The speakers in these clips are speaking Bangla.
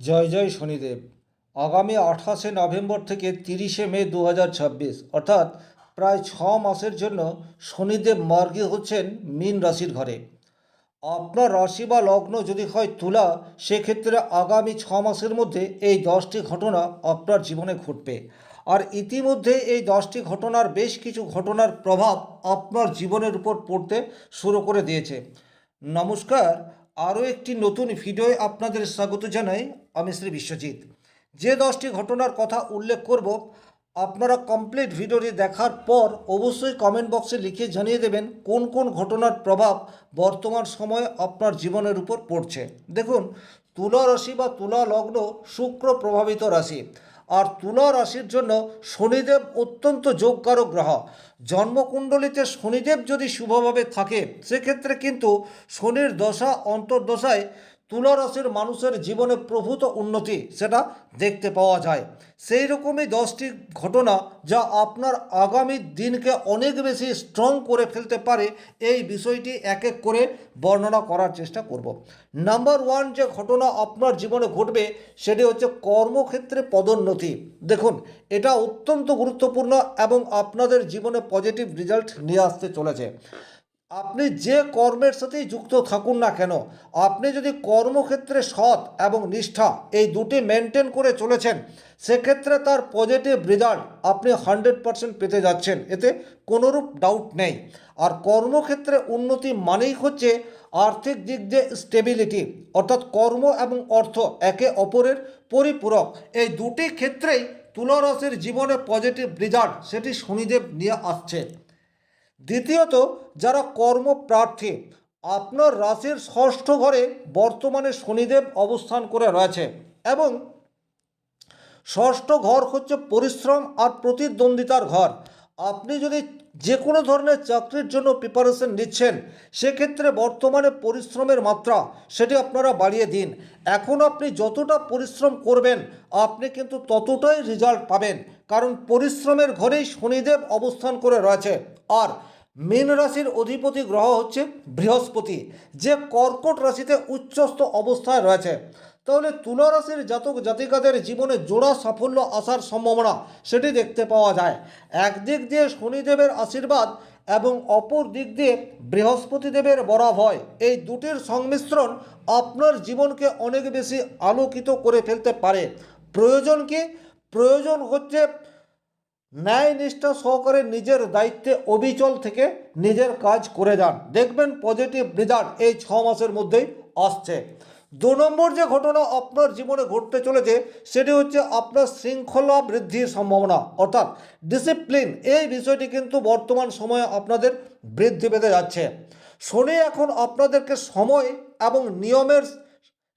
জয় জয় শনিদেব। আগামী আঠাশে নভেম্বর থেকে তিরিশে মে দু হাজার ছাব্বিশ, অর্থাৎ প্রায় ছ মাসের জন্য শনিদেব মার্গী হচ্ছেন মীন রাশির ঘরে। আপনার রাশি বা লগ্ন যদি হয় তুলা, সেক্ষেত্রে আগামী ছ মাসের মধ্যে এই দশটি ঘটনা আপনার জীবনে ঘটবে। আর ইতিমধ্যে এই দশটি ঘটনার বেশ কিছু ঘটনার প্রভাব আপনার জীবনের উপর পড়তে শুরু করে দিয়েছে। নমস্কার। আরও একটি নতুন ভিডিওয় আপনাদের স্বাগত জানাই। আমি শ্রী বিশ্বজিৎ। যে দশটি ঘটনার কথা উল্লেখ করব, আপনারা কমপ্লিট ভিডিওটি দেখার পর অবশ্যই কমেন্ট বক্সে লিখে জানিয়ে দেবেন কোন কোন ঘটনার প্রভাব বর্তমান সময়ে আপনার জীবনের উপর পড়ছে। দেখুন, তুলা রাশি বা তুলা লগ্ন শুক্র প্রভাবিত রাশি, আর তুলা রাশির জন্য শনিদেব অত্যন্ত যোগকারক গ্রহ। জন্মকুণ্ডলিতে শনিদেব যদি শুভভাবে থাকে, সেক্ষেত্রে কিন্তু শনির দশা অন্তর্দশায় তুলা রাশির মানুষের জীবনে প্রভূত উন্নতি সেটা দেখতে পাওয়া যায়। সেই রকমই দশটি ঘটনা যা আপনার আগামী দিনকে অনেক বেশি স্ট্রং করে ফেলতে পারে, এই বিষয়টি এক এক করে বর্ণনা করার চেষ্টা করব। নাম্বার ওয়ান যে ঘটনা আপনার জীবনে ঘটবে, সেটি হচ্ছে কর্মক্ষেত্রে পদোন্নতি। দেখুন, এটা অত্যন্ত গুরুত্বপূর্ণ এবং আপনাদের জীবনে পজিটিভ রেজাল্ট নিয়ে আসতে চলেছে। আপনি যে কর্মের সাথেই যুক্ত থাকুন না কেন, আপনি যদি কর্মক্ষেত্রে সৎ এবং নিষ্ঠা এই দুটি মেনটেন করে চলেছেন, সেক্ষেত্রে তার পজিটিভ রেজাল্ট আপনি হান্ড্রেড পারসেন্ট পেতে যাচ্ছেন। এতে কোনোরূপ ডাউট নেই। আর কর্মক্ষেত্রে উন্নতি মানেই হচ্ছে আর্থিক দিক দিয়ে স্টেবিলিটি অর্থাৎ কর্ম এবং অর্থ একে অপরের পরিপূরক। এই দুটি ক্ষেত্রেই তুলারাশির জীবনে পজিটিভ রেজাল্ট সেটি শনিদেব নিয়ে আসছে। দ্বিতীয়ত, যারা কর্মপ্রার্থী, আপনার রাশির ষষ্ঠ ঘরে বর্তমানে শনিদেব অবস্থান করে রয়েছে এবং ষষ্ঠ ঘর হচ্ছে পরিশ্রম আর প্রতিদ্বন্দ্বিতার ঘর। আপনি যদি যে কোনো ধরনের চাকরির জন্য প্রিপারেশন নিচ্ছেন, সেক্ষেত্রে বর্তমানে পরিশ্রমের মাত্রা সেটি আপনারা বাড়িয়ে দিন। এখন আপনি যতটা পরিশ্রম করবেন, আপনি কিন্তু ততটাই রেজাল্ট পাবেন। কারণ পরিশ্রমের ঘরেই শনিদেব অবস্থান করে রয়েছে। আর মীন রাশির অধিপতি গ্রহ হচ্ছে বৃহস্পতি, যে কর্কট রাশিতে উচ্চস্থ অবস্থায় রয়েছে। তাহলে তুলা রাশির জাতক জাতিকাদের জীবনে জোড়া সাফল্য আসার সম্ভাবনা সেটি দেখতে পাওয়া যায়। একদিক দিয়ে শনিদেবের আশীর্বাদ এবং অপর দিক দিয়ে বৃহস্পতি দেবের বরাভয় এই দুটির সংমিশ্রণ আপনার জীবনকে অনেক বেশি আলোকিত করে ফেলতে পারে। প্রয়োজন কি? প্রয়োজন হচ্ছে ন্যায় নিষ্ঠা সহকারে নিজের দায়িত্বে অবিচল থেকে নিজের কাজ করে যান। দেখবেন পজিটিভ রেজাল্ট এই ছ মাসের মধ্যেই আসছে। দু নম্বর যে ঘটনা আপনার জীবনে ঘটতে চলেছে, সেটি হচ্ছে আপনার শৃঙ্খলা বৃদ্ধির সম্ভাবনা। অর্থাৎ ডিসিপ্লিন এই বিষয়টি কিন্তু বর্তমান সময়ে আপনাদের বৃদ্ধি পেতে যাচ্ছে। শনি এখন আপনাদেরকে সময় এবং নিয়মের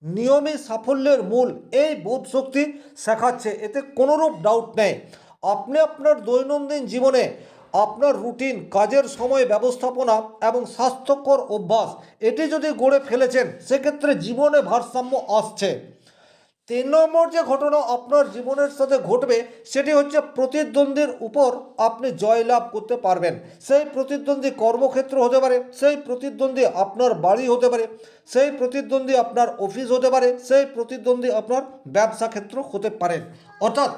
নিয়মই সাফল্যের মূল এই বোধ শক্তি শেখাচ্ছে। এতে কোনোরূপ ডাউট নেই। আপনি আপনার দৈনন্দিন জীবনে আপনার রুটিন, কাজের সময় ব্যবস্থাপনা এবং স্বাস্থ্যকর অভ্যাস, এটি যদি গড়ে ফেলেছেন, সেক্ষেত্রে জীবনে ভারসাম্য আসছে। তিন নম্বর যে ঘটনা আপনার জীবনের সাথে ঘটবে, সেটি হচ্ছে প্রতিদ্বন্দ্বীর উপর আপনি জয়লাভ করতে পারবেন। সেই প্রতিদ্বন্দ্বী কর্মক্ষেত্র হতে পারে, সেই প্রতিদ্বন্দ্বী আপনার বাড়ি হতে পারে, সেই প্রতিদ্বন্দ্বী আপনার অফিস হতে পারে, সেই প্রতিদ্বন্দ্বী আপনার ব্যবসা ক্ষেত্র হতে পারেন অর্থাৎ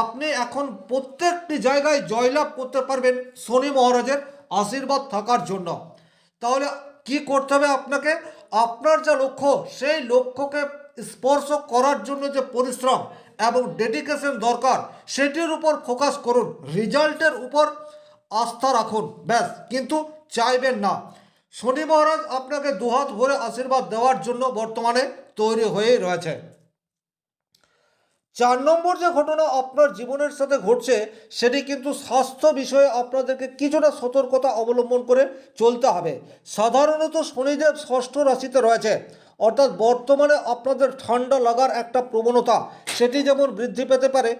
আপনি এখন প্রত্যেকটি জায়গায় জয়লাভ করতে পারবেন শনি মহারাজের আশীর্বাদ থাকার জন্য। তাহলে কি করতে হবে আপনাকে? আপনার যা লক্ষ্য, সেই লক্ষ্যকে স্পর্শ করার জন্য যে পরিশ্রম এবং ডেডিকেশন দরকার, সেটির উপর ফোকাস করুন। রেজাল্টের উপর আস্থা রাখুন। ব্যাস, কিন্তু চাইবেন না। শনি মহারাজ আপনাকে দুহাত ভরে আশীর্বাদ দেওয়ার জন্য বর্তমানে তৈরি হয়েই রয়েছে। চার নম্বর যে ঘটনা আপনার জীবনের সাথে ঘটছে, সেটি কিন্তু স্বাস্থ্য বিষয়ে আপনাদেরকে কিছুটা সতর্কতা অবলম্বন করে চলতে হবে। সাধারণত শনিদেব ষষ্ঠ রাশিতে রয়েছে। অর্থাৎ বর্তমানে আপনাদের ঠান্ডা লাগার একটা প্রবণতা, সেটি যেমন বৃদ্ধি পেতে পারে,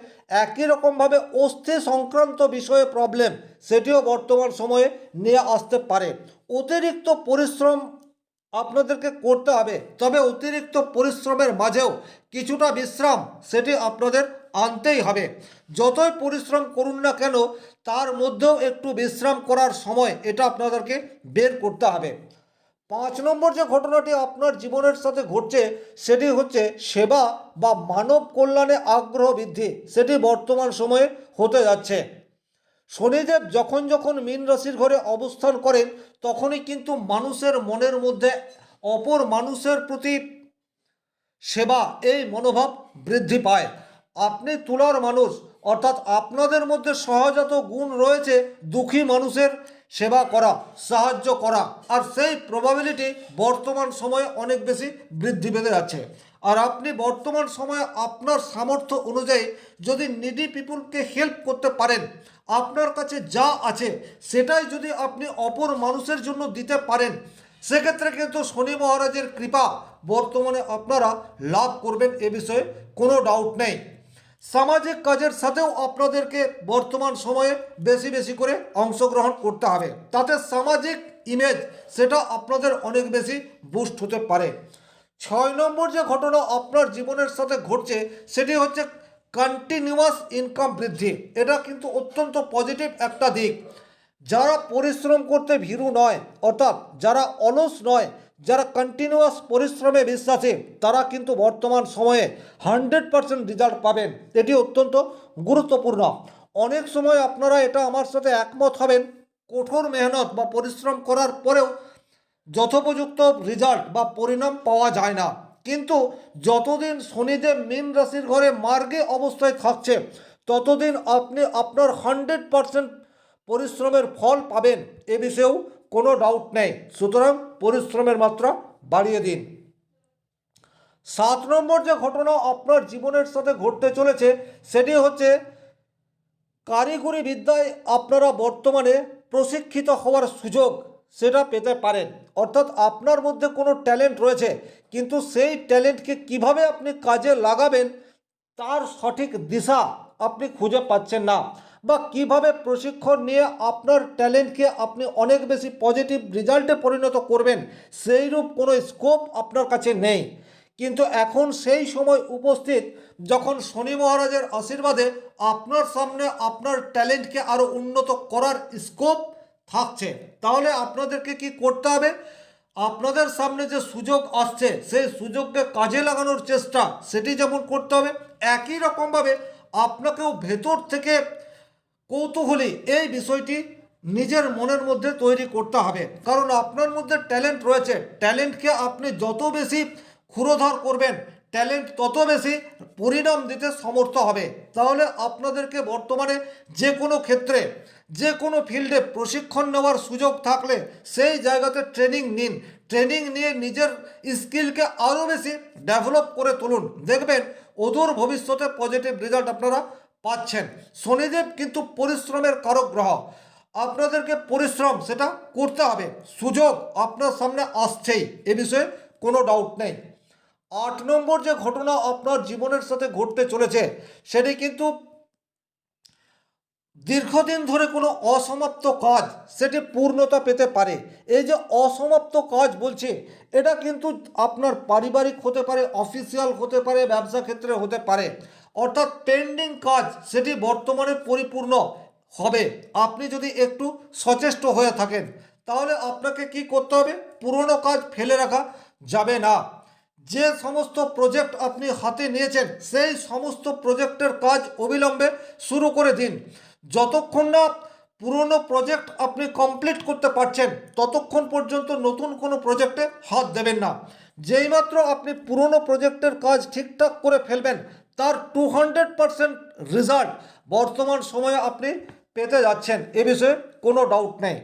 একই রকমভাবে অস্থি সংক্রান্ত বিষয়ে প্রবলেম সেটিও বর্তমান সময়ে নিয়ে আসতে পারে। অতিরিক্ত পরিশ্রম আপনাদেরকে করতে হবে। তবে অতিরিক্ত পরিশ্রমের মাঝেও কিছুটা বিশ্রাম সেটি আপনাদের আনতেই হবে। যতই পরিশ্রম করুন না কেন, তার মধ্যেও একটু বিশ্রাম করার সময় এটা আপনাদেরকে বের করতে হবে। পাঁচ নম্বর যে ঘটনাটি আপনার জীবনের সাথে ঘটছে, সেটি হচ্ছে সেবা বা মানব কল্যাণে আগ্রহ বৃদ্ধি। সেটি বর্তমান সময়ে হতে যাচ্ছে। শনিদেব যখন যখন মীন রাশির ঘরে অবস্থান করেন, তখনই কিন্তু মানুষের মনের মধ্যে অপর মানুষের প্রতি সেবা, এই মনোভাব বৃদ্ধি পায়। আপনি তুলার মানুষ, অর্থাৎ আপনাদের মধ্যে সহজাত গুণ রয়েছে দুঃখী মানুষের সেবা করা, সাহায্য করা, আর সেই প্রবাবিলিটি বর্তমান সময়ে অনেক বেশি বৃদ্ধি পেতে যাচ্ছে। আর আপনি বর্তমান সময়ে আপনার সামর্থ্য অনুযায়ী যদি নিডি পিপুলকে হেল্প করতে পারেন, আপনার কাছে যা আছে সেটাই যদি আপনি অপর মানুষের জন্য দিতে পারেন, সেক্ষেত্রে কিন্তু শনি মহারাজের কৃপা বর্তমানে আপনারা লাভ করবেন এ বিষয়ে কোনো ডাউট নেই। সামাজিক কাজের সাথেও আপনাদেরকে বর্তমান সময়ে বেশি বেশি করে অংশগ্রহণ করতে হবে। তাতে সামাজিক ইমেজ সেটা আপনাদের অনেক বেশি বুস্ট হতে পারে। ছয় নম্বর যে ঘটনা আপনার জীবনের সাথে ঘটছে, সেটি হচ্ছে কন্টিনিউয়াস ইনকাম বৃদ্ধি। এটা কিন্তু অত্যন্ত পজিটিভ একটা দিক। যারা পরিশ্রম করতে ভীরু নয়, অর্থাৎ যারা অলস নয়, যারা কন্টিনিউয়াস পরিশ্রমে বিশ্বাসী, তারা কিন্তু বর্তমান সময়ে হান্ড্রেড পারসেন্ট রেজাল্ট পাবেন। এটি অত্যন্ত গুরুত্বপূর্ণ। অনেক সময় আপনারা এটা আমার সাথে একমত হবেন, কঠোর মেহনত বা পরিশ্রম করার পরেও যথোপযুক্ত রেজাল্ট বা পরিণাম পাওয়া যায় না। কিন্তু যতদিন শনিদেব মীন রাশির ঘরে মার্গে অবস্থায় থাকছে, ততদিন আপনি আপনার হান্ড্রেড পারসেন্ট পরিশ্রমের ফল পাবেন এ বিষয়েও কোনো ডাউট নেই। সুতরাং পরিশ্রমের মাত্রা বাড়িয়ে দিন। সাত নম্বর যে ঘটনা আপনার জীবনের সাথে ঘটতে চলেছে, সেটি হচ্ছে কারিগরি বিদ্যায় আপনারা বর্তমানে প্রশিক্ষিত হওয়ার সুযোগ। সেটা পেতে পারেন। অর্থাৎ আপনার মধ্যে কোনো ট্যালেন্ট রয়েছে, কিন্তু সেই ট্যালেন্টকে কীভাবে আপনি কাজে লাগাবেন, তার সঠিক দিশা আপনি খুঁজে পাচ্ছেন না বা কীভাবে প্রশিক্ষণ নিয়ে আপনার ট্যালেন্টকে আপনি অনেক বেশি পজিটিভ রেজাল্টে পরিণত করবেন, সেইরূপ কোনো স্কোপ আপনার কাছে নেই। কিন্তু এখন সেই সময় উপস্থিত, যখন শনি মহারাজের আশীর্বাদে আপনার সামনে আপনার ট্যালেন্টকে আরও উন্নত করার স্কোপ থাকছে। তাহলে আপনাদেরকে কি করতে হবে? আপনাদের সামনে যে সুযোগ আসছে, সেই সুযোগকে কাজে লাগানোর চেষ্টা সেটি যেমন করতে হবে, একই রকমভাবে আপনাকেও ভেতর থেকে কৌতূহলী এই বিষয়টি নিজের মনের মধ্যে তৈরি করতে হবে। কারণ আপনার মধ্যে ট্যালেন্ট রয়েছে। ট্যালেন্টকে আপনি যত বেশি ক্ষুরোধার করবেন ট্যালেন্ট তত বেশি পরিণাম দিতে সমর্থ হবে। তাহলে আপনাদেরকে বর্তমানে যে কোনো ক্ষেত্রে, যে কোনো ফিল্ডে প্রশিক্ষণ নেওয়ার সুযোগ থাকলে সেই জায়গাতে ট্রেনিং নিন। ট্রেনিং নিয়ে নিজের স্কিলকে আরও বেশি ডেভেলপ করে তুলুন। দেখবেন অদূর ভবিষ্যতে পজিটিভ রেজাল্ট আপনারা পাচ্ছেন। শনিদেব কিন্তু পরিশ্রমের কারক গ্রহ। আপনাদেরকে পরিশ্রম সেটা করতে হবে। সুযোগ আপনার সামনে আসছেই, এ বিষয়ে কোনো ডাউট নেই। আট নম্বর যে ঘটনা আপনার জীবনের সাথে ঘটতে চলেছে, সেটি কিন্তু দীর্ঘদিন ধরে কোনো অসমাপ্ত কাজ সেটি পূর্ণতা পেতে পারে। এই যে অসমাপ্ত কাজ বলছে, এটা কিন্তু আপনার পারিবারিক হতে পারে, অফিসিয়াল হতে পারে, ব্যবসা ক্ষেত্রে হতে পারে। অর্থাৎ পেন্ডিং কাজ সেটি বর্তমানে পরিপূর্ণ হবে। আপনি যদি একটু সচেষ্ট হয়ে থাকেন, তাহলে আপনাকে কি করতে হবে? পুরনো কাজ ফেলে রাখা যাবে না। যে সমস্ত প্রজেক্ট আপনি হাতে নিয়েছেন, সেই সমস্ত প্রজেক্টের কাজ অবিলম্বে শুরু করে দিন। যতক্ষণ না পুরনো প্রজেক্ট আপনি কমপ্লিট করতে পারছেন, ততক্ষণ পর্যন্ত নতুন কোনো প্রজেক্টে হাত দেবেন না। যেইমাত্র আপনি পুরনো প্রজেক্টের কাজ ঠিকঠাক করে ফেলবেন, তার টু হান্ড্রেড পারসেন্ট রেজাল্ট বর্তমান সময়ে আপনি পেতে যাচ্ছেন, এ বিষয়ে কোনো ডাউট নেই।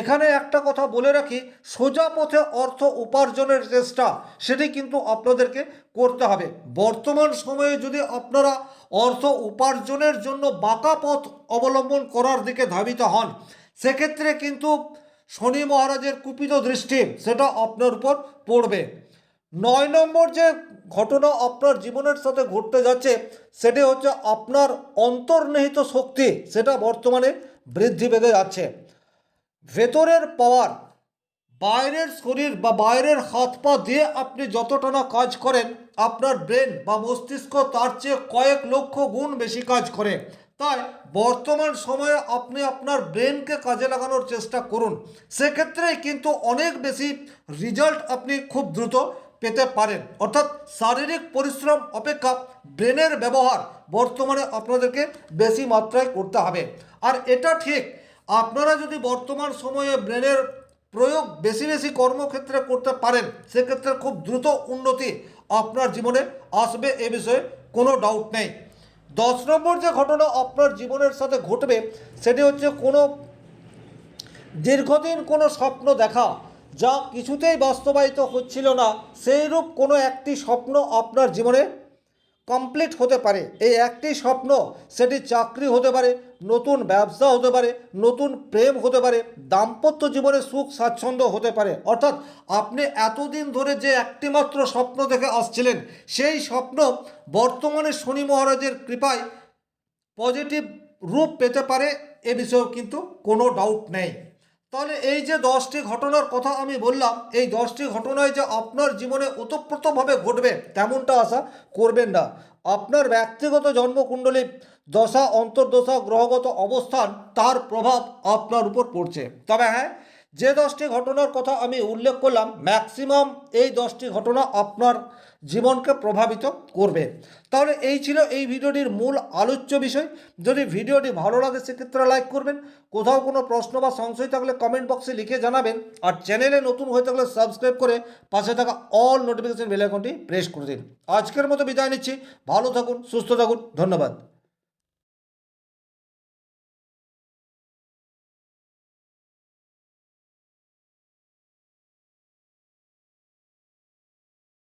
এখানে একটা কথা বলে রাখি, সোজা পথে অর্থ উপার্জনের চেষ্টা, সেটি কিন্তু আপনাদেরকে করতে হবে। বর্তমান সময়ে যদি আপনারা অর্থ উপার্জনের জন্য বাঁকা পথ অবলম্বন করার দিকে ধাবিত হন, সেক্ষেত্রে কিন্তু শনি মহারাজের কুপিত দৃষ্টি, সেটা আপনার উপর পড়বে। নয় নম্বর যে ঘটনা আপনার জীবনের সাথে ঘটতে যাচ্ছে, সেটি হচ্ছে আপনার অন্তর্নিহিত শক্তি, সেটা বর্তমানে বৃদ্ধি পেতে যাচ্ছে। ভেতরের পাওয়ার বাইরের শরীর বা বাইরের হাত পা দিয়ে আপনি যতটা না কাজ করেন, আপনার ব্রেন বা মস্তিষ্ক তার চেয়ে কয়েক লক্ষ গুণ বেশি কাজ করে। তাই বর্তমান সময়ে আপনি আপনার ব্রেনকে কাজে লাগানোর চেষ্টা করুন। সেক্ষেত্রে কিন্তু অনেক বেশি রেজাল্ট আপনি খুব দ্রুত পেতে পারেন। অর্থাৎ শারীরিক পরিশ্রম অপেক্ষা ব্রেনের ব্যবহার বর্তমানে আপনাদেরকে বেশি মাত্রায় করতে হবে। আর এটা ঠিক আপনারা যদি বর্তমান সময়ে ব্রেনের প্রয়োগ বেশি বেশি কর্মক্ষেত্রে করতে পারেন, সেক্ষেত্রে খুব দ্রুত উন্নতি আপনার জীবনে আসবে এ বিষয়ে কোনো ডাউট নেই। দশ নম্বর যে ঘটনা আপনার জীবনের সাথে ঘটবে, সেটি হচ্ছে কোনো দীর্ঘদিন কোনো স্বপ্ন দেখা যা কিছুতেই বাস্তবায়িত হচ্ছিল না, সেইরূপ কোনো একটি স্বপ্ন আপনার জীবনে কমপ্লিট হতে পারে। এই একটি স্বপ্ন, সেটি চাকরি হতে পারে, নতুন ব্যবসা হতে পারে, নতুন প্রেম হতে পারে, দাম্পত্য জীবনে সুখ, স্বাচ্ছন্দ্য হতে পারে। অর্থাৎ আপনি এতদিন ধরে যে একটিমাত্র স্বপ্ন দেখে আসছিলেন, সেই স্বপ্ন বর্তমানে শনি মহারাজের কৃপায় পজিটিভ রূপ পেতে পারে, এ বিষয়েও কিন্তু কোনো ডাউট নেই। তাহলে এই যে দশটি ঘটনার কথা আমি বললাম, এই দশটি ঘটনায় যে আপনার জীবনে ওতপ্রোতভাবে ঘটবে, তেমনটা আশা করবেন না। আপনার ব্যক্তিগত জন্মকুণ্ডলী, দশা, অন্তর্দশা, গ্রহগত অবস্থান, তার প্রভাব আপনার উপর পড়ছে। তবে হ্যাঁ যে দশটি ঘটনার কথা আমি উল্লেখ করলাম ম্যাক্সিমাম এই দশটি ঘটনা আপনার জীবনকে প্রভাবিত করবে। তাহলে এই ছিল এই ভিডিওটির মূল আলোচ্য বিষয়। যদি ভিডিওটি ভালো লাগে, সেক্ষেত্রে লাইক করবেন। কোথাও কোনো প্রশ্ন বা সংশয় থাকলে কমেন্ট বক্সে লিখে জানাবেন। আর চ্যানেলে নতুন হয়ে থাকলে সাবস্ক্রাইব করে পাশে থাকা অল নোটিফিকেশন বেল আইকনটি প্রেস করে দিন। আজকের মতো বিদায় নিচ্ছি। ভালো থাকুন, সুস্থ থাকুন। ধন্যবাদ।